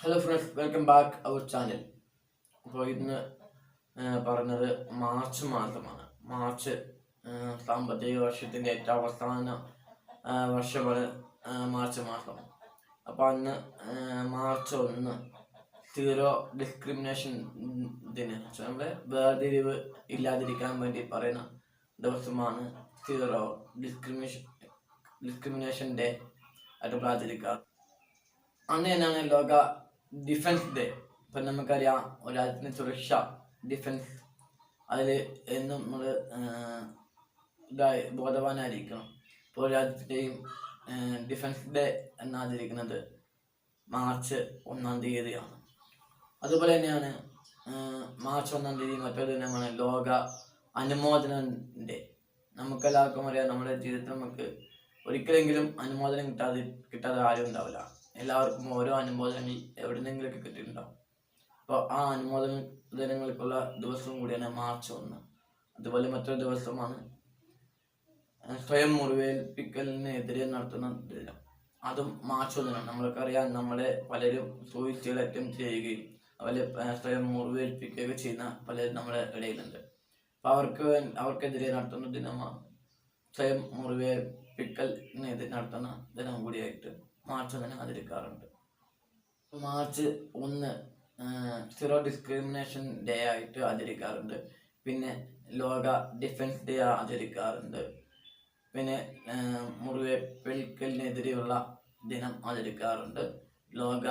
Hello friends welcome back our channel അപ്പോൾ ഇന്ന് പറഞ്ഞത് മാർച്ച് മാസമാണ്. മാർച്ച് സാമ്പത്തിക വർഷത്തിന്റെ ഏറ്റവും അവസാന വർഷമാണ് മാർച്ച് മാസം. അപ്പോൾ അന്ന് മാർച്ച് ഒന്ന് സീറോ ഡിസ്ക്രിമിനേഷൻ ദിനം. നമ്മുടെ വേർതിരിവ് ഇല്ലാതിരിക്കാൻ വേണ്ടി പറയുന്ന ദിവസമാണ് സീറോ ഡിസ്ക്രിമിനേഷൻ ഡിസ്ക്രിമിനേഷൻ ഡേ ആയിട്ട് പ്രാചരിക്കുക അന്ന് തന്നെയാണ് ലോക ഡിഫൻസ് ഡേ ഇപ്പൊ നമുക്കറിയാം ഒരു സുരക്ഷ ഡിഫൻസ് അതിൽ എന്നും നമ്മൾ ഇതായി ബോധവാനായിരിക്കണം. ഇപ്പോൾ രാജ്യത്തിന്റെയും ഡിഫൻസ് ഡേ എന്നാചരിക്കുന്നത് മാർച്ച് ഒന്നാം തീയതിയാണ്. അതുപോലെ തന്നെയാണ് മാർച്ച് ഒന്നാം തീയതി മറ്റൊരു ദിനമാണ് ലോക അനുമോദന ഡേ നമുക്കെല്ലാവർക്കും അറിയാം നമ്മുടെ ജീവിതത്തിൽ നമുക്ക് ഒരിക്കലെങ്കിലും അനുമോദനം കിട്ടാതെ കിട്ടാതെ ആരും ഉണ്ടാവില്ല. എല്ലാവർക്കും ഓരോ അനുമോദനങ്ങൾ എവിടെന്നെങ്കിലൊക്കെ കിട്ടിയിട്ടുണ്ടാവും. അപ്പോൾ ആ അനുമോദന ദിനങ്ങൾക്കുള്ള ദിവസവും കൂടിയാണ് മാർച്ച് ഒന്ന്. അതുപോലെ മറ്റൊരു ദിവസമാണ് സ്വയം മുറിവേൽപ്പിക്കലിനെതിരെ നടത്തുന്ന ദിനം. അതും മാർച്ച് ഒന്നിനാണ്. നമ്മൾക്ക് അറിയാം നമ്മളെ പലരും സൂയിസൈഡ് അറ്റംപ്റ്റ് ചെയ്യുകയും അതുപോലെ സ്വയം മുറിവേൽപ്പിക്കുകയൊക്കെ ചെയ്യുന്ന പലരും നമ്മുടെ ഇടയിലുണ്ട്. അപ്പോൾ അവർക്ക് അവർക്കെതിരെ നടത്തുന്ന ദിനമാണ് സ്വയം മുറിവേൽപ്പിക്കലിനെതിരെ നടത്തുന്ന ദിനം കൂടിയായിട്ട്. മാർച്ച് ഒന്നിന് ആചരിക്കാറുണ്ട് മാർച്ച് ഒന്ന് സീറോ ഡിസ്ക്രിമിനേഷൻ ഡേ ആയിട്ട് ആചരിക്കാറുണ്ട്. പിന്നെ ലോക ഡിഫൻസ് ഡേ ആചരിക്കാറുണ്ട്. പിന്നെ ആ, മുറിവേൽപ്പിക്കലിനെതിരെയുള്ള ദിനം ആചരിക്കാറുണ്ട്. ലോക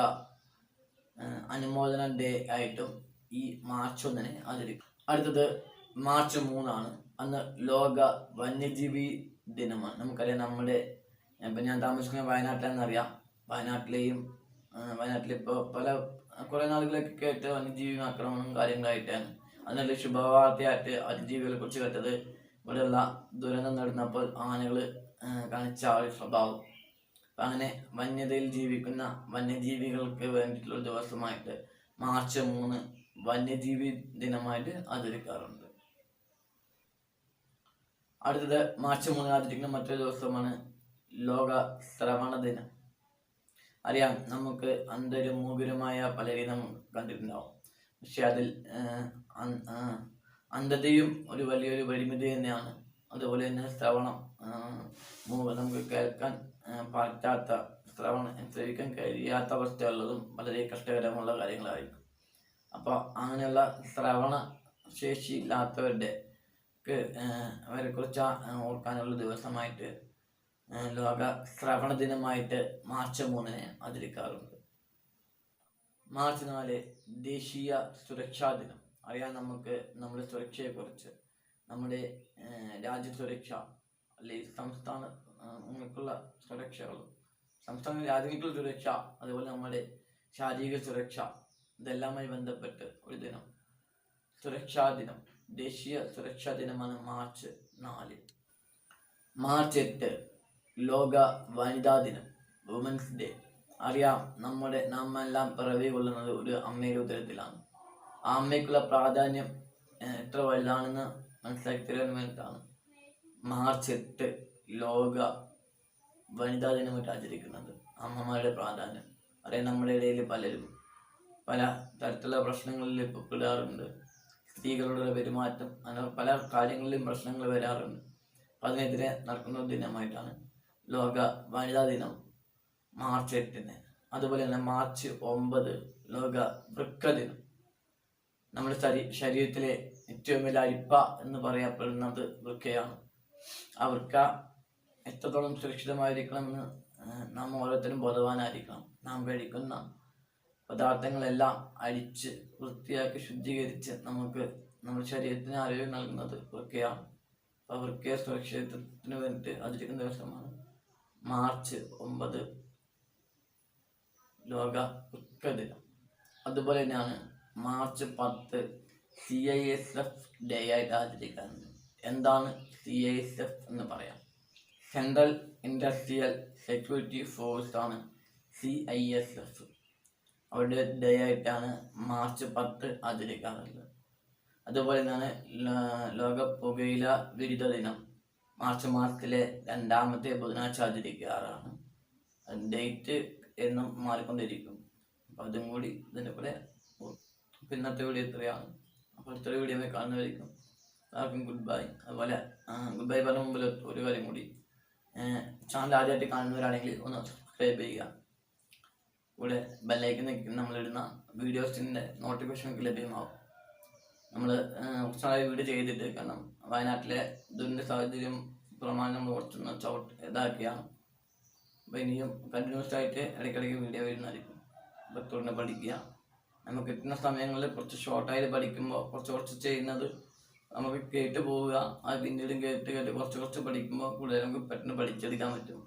അനുമോദന ഡേ ആയിട്ടും ഈ മാർച്ച് ഒന്നിനെ ആചരിക്കും. അടുത്തത് മാർച്ച് മൂന്നാണ്. അന്ന് ലോക വന്യജീവി ദിനമാണ്. നമുക്കറിയാം നമ്മുടെ ഇപ്പം ഞാൻ താമസിക്കുന്ന വയനാട്ടിലെന്നറിയാം വയനാട്ടിലെയും വയനാട്ടിലിപ്പോൾ പല കുറേ നാളുകളൊക്കെ ആയിട്ട് വന്യജീവി ആക്രമണം കാര്യങ്ങളായിട്ടാണ്. അതിനുള്ള ശുഭവാർത്തയായിട്ട് അതിജീവികളെ കുറിച്ച് കേട്ടത് ഇവിടെയുള്ള ദുരന്തം നടന്നപ്പോൾ ആനകൾ കാണിച്ച ആ സ്വഭാവം. അങ്ങനെ വന്യതയിൽ ജീവിക്കുന്ന വന്യജീവികൾക്ക് വേണ്ടിയിട്ടുള്ള ദിവസമായിട്ട് മാർച്ച് മൂന്ന് വന്യജീവി ദിനമായിട്ട് ആചരിക്കാറുണ്ട്. അടുത്തത് മാർച്ച് മൂന്ന് ആചരിക്കുന്ന മറ്റൊരു ദിവസമാണ് ലോക ശ്രവണ ദിനം അറിയാം നമുക്ക് അന്ധരും മൂകരുമായ പലരെയും നമ്മൾ കണ്ടിട്ടുണ്ടാവും. പക്ഷെ അതിൽ അന്ധതയും ഒരു വലിയൊരു പരിമിതി തന്നെയാണ്. അതുപോലെ തന്നെ ശ്രവണം നമുക്ക് കേൾക്കാൻ പറ്റാത്ത ശ്രവണം ശ്രവിക്കാൻ കഴിയാത്ത അവസ്ഥയുള്ളതും വളരെ കഷ്ടകരമുള്ള കാര്യങ്ങളായിരിക്കും. അപ്പോൾ അങ്ങനെയുള്ള ശ്രവണ ശേഷി ഇല്ലാത്തവരുടെ അവരെ കുറിച്ച് ഓർക്കാനുള്ള ദിവസമായിട്ട് ലോക ശ്രവണ ദിനമായിട്ട് മാർച്ച് മൂന്നിന് ആചരിക്കാറുണ്ട്. മാർച്ച് നാല് ദേശീയ സുരക്ഷാ ദിനം. അറിയാം നമുക്ക് നമ്മുടെ സുരക്ഷയെക്കുറിച്ച്. നമ്മുടെ രാജ്യ സുരക്ഷ അല്ലെങ്കിൽ സംസ്ഥാന ആ, നമുക്കുള്ള സുരക്ഷകളും സംസ്ഥാന രാജ്യങ്ങൾക്കുള്ള സുരക്ഷ അതുപോലെ നമ്മുടെ ശാരീരിക സുരക്ഷ ഇതെല്ലാമായി ബന്ധപ്പെട്ട് ഒരു ദിനം. സുരക്ഷാ ദിനം ദേശീയ സുരക്ഷാ ദിനമാണ് മാർച്ച് നാല്. മാർച്ച് എട്ട്. ലോക വനിതാ ദിനം വുമൻസ് ഡേ അറിയാം നമ്മുടെ നാം എല്ലാം പിറവി കൊള്ളുന്നത് ഒരു അമ്മയുടെ ഉദരത്തിലാണ്. ആ അമ്മയ്ക്കുള്ള പ്രാധാന്യം എത്ര വലുതാണെന്ന് മനസ്സിലാക്കി തരാൻ വേണ്ടിയിട്ടാണ് മാർച്ച് എട്ട് ലോക വനിതാ ദിനമായിട്ട് ആചരിക്കുന്നത്. അമ്മമാരുടെ പ്രാധാന്യം. അറിയാം നമ്മുടെ ഇടയിൽ പലരും പല തരത്തിലുള്ള പ്രശ്നങ്ങളിൽ പെടാറുണ്ട്. സ്ത്രീകളുടെ പെരുമാറ്റം അങ്ങനെ പല കാര്യങ്ങളിലും പ്രശ്നങ്ങൾ വരാറുണ്ട്. അതിനെതിരെ നടക്കുന്ന ദിനമായിട്ടാണ് ലോക വനിതാ ദിനം മാർച്ച് എട്ടിന്. അതുപോലെ തന്നെ മാർച്ച് ഒമ്പത് ലോക വൃക്ക ദിനം. നമ്മുടെ ശരീ ശരീരത്തിലെ ഏറ്റവും വലിയ അരിപ്പ എന്ന് പറയപ്പെടുന്നത് വൃക്കയാണ്. ആ വൃക്ക എത്രത്തോളം സുരക്ഷിതമായിരിക്കണമെന്ന് നാം ഓരോരുത്തരും ബോധവാനായിരിക്കണം. നാം കഴിക്കുന്ന പദാർത്ഥങ്ങളെല്ലാം അരിച്ച് വൃത്തിയാക്കി ശുദ്ധീകരിച്ച് നമുക്ക് നമ്മുടെ ശരീരത്തിന് ആരോഗ്യം നൽകുന്നത് വൃക്കയാണ്. അപ്പോൾ വൃക്കയെ സുരക്ഷിതത്വത്തിന് വേണ്ടിയിട്ട് ആചരിക്കുന്ന ദിവസമാണ് മാർച്ച് ഒമ്പത് ലോക വൃക്ക ദിനം. അതുപോലെ തന്നെയാണ് മാർച്ച് പത്ത് C I S F day ആയിട്ട് ആചരിക്കുന്നത് എന്താണ് സി ഐ എസ് എഫ് എന്ന് പറയാം. സെൻട്രൽ ഇൻഡസ്ട്രിയൽ സെക്യൂരിറ്റി ഫോഴ്സ് ആണ് സി ഐ എസ് എഫ് അവരുടെ ഡേ ആയിട്ടാണ് മാർച്ച് പത്ത് ആചരിക്കാറുള്ളത്. അതുപോലെ തന്നെയാണ് ലോക പുകയില വിരുദ്ധ ദിനം. മാർച്ച് മാസത്തിലെ രണ്ടാമത്തെ ബുധനാഴ്ച ആചരിക്കാറാണ്. ഡേറ്റ് എന്നും മാറിക്കൊണ്ടിരിക്കും. അപ്പോൾ അതും കൂടി ഇതിന്റെ കൂടെ അപ്പോൾ ഇന്നത്തെ വീഡിയോ ഇത്രയാണ്. അപ്പോൾ അടുത്തൊരു വീഡിയോ കാണുന്നതായിരിക്കും എല്ലാവർക്കും ഗുഡ് ബൈ അതുപോലെ ഗുഡ് ബൈ പറഞ്ഞ മുമ്പിൽ ഒരു കാര്യം കൂടി. ചാനൽ ആദ്യമായിട്ട് കാണുന്നവരാണെങ്കിൽ ഒന്ന് സബ്സ്ക്രൈബ് ചെയ്യുക. കൂടെ ബെല്ലൈക്കൻ നമ്മളിടുന്ന വീഡിയോസിന്റെ നോട്ടിഫിക്കേഷൻ ലഭ്യമാകും നമ്മൾ കുറച്ച് വീട് ചെയ്തിട്ട് കാരണം വയനാട്ടിലെ ദുരന്ത സാഹചര്യം പ്രമാണം നമ്മൾ കുറച്ചൊന്ന് ചവിട്ട് ഇതാക്കിയാണ് അപ്പോൾ ഇനിയും കണ്ടിന്യൂസ് ആയിട്ട് ഇടയ്ക്കിടയ്ക്ക് വീഡിയോ വരുന്നതായിരിക്കും. അപ്പം തുടർന്ന് പഠിക്കുക. നമുക്ക് കിട്ടുന്ന സമയങ്ങളിൽ കുറച്ച് ഷോർട്ടായിട്ട് പഠിക്കുമ്പോൾ കുറച്ച് കുറച്ച് ചെയ്യുന്നത് നമുക്ക് കേട്ട് പോവുക. അത് പിന്നീടും കേട്ട് കേട്ട് കുറച്ച് കുറച്ച് പഠിക്കുമ്പോൾ കൂടുതൽ നമുക്ക് പെട്ടെന്ന് പഠിച്ചെടുക്കാൻ പറ്റും.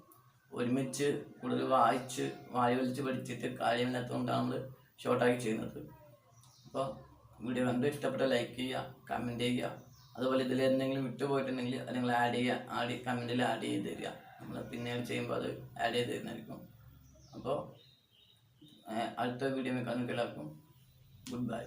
ഒരുമിച്ച് കൂടുതൽ വായിച്ച് വായ വലിച്ച് പഠിച്ചിട്ട് കാര്യമില്ലാത്തതുകൊണ്ടാണ് നമ്മൾ ഷോർട്ടാക്കി ചെയ്യുന്നത്. അപ്പോൾ വീഡിയോ കണ്ട് ഇഷ്ടപ്പെട്ട ലൈക്ക് ചെയ്യുക കമന്റ് ചെയ്യുക. അതുപോലെ ഇതിൽ എന്തെങ്കിലും വിട്ടുപോയിട്ടുണ്ടെങ്കിൽ അത് നിങ്ങൾ ആഡ് ചെയ്യുക ആഡ് കമന്റിൽ ആഡ് ചെയ്ത് തരിക. നമ്മൾ പിന്നീട് ചെയ്യുമ്പോൾ അത് ആഡ് ചെയ്ത് തരുന്നതായിരിക്കും. അപ്പോൾ അടുത്ത വീഡിയോ എല്ലാവർക്കും ഗുഡ് ബൈ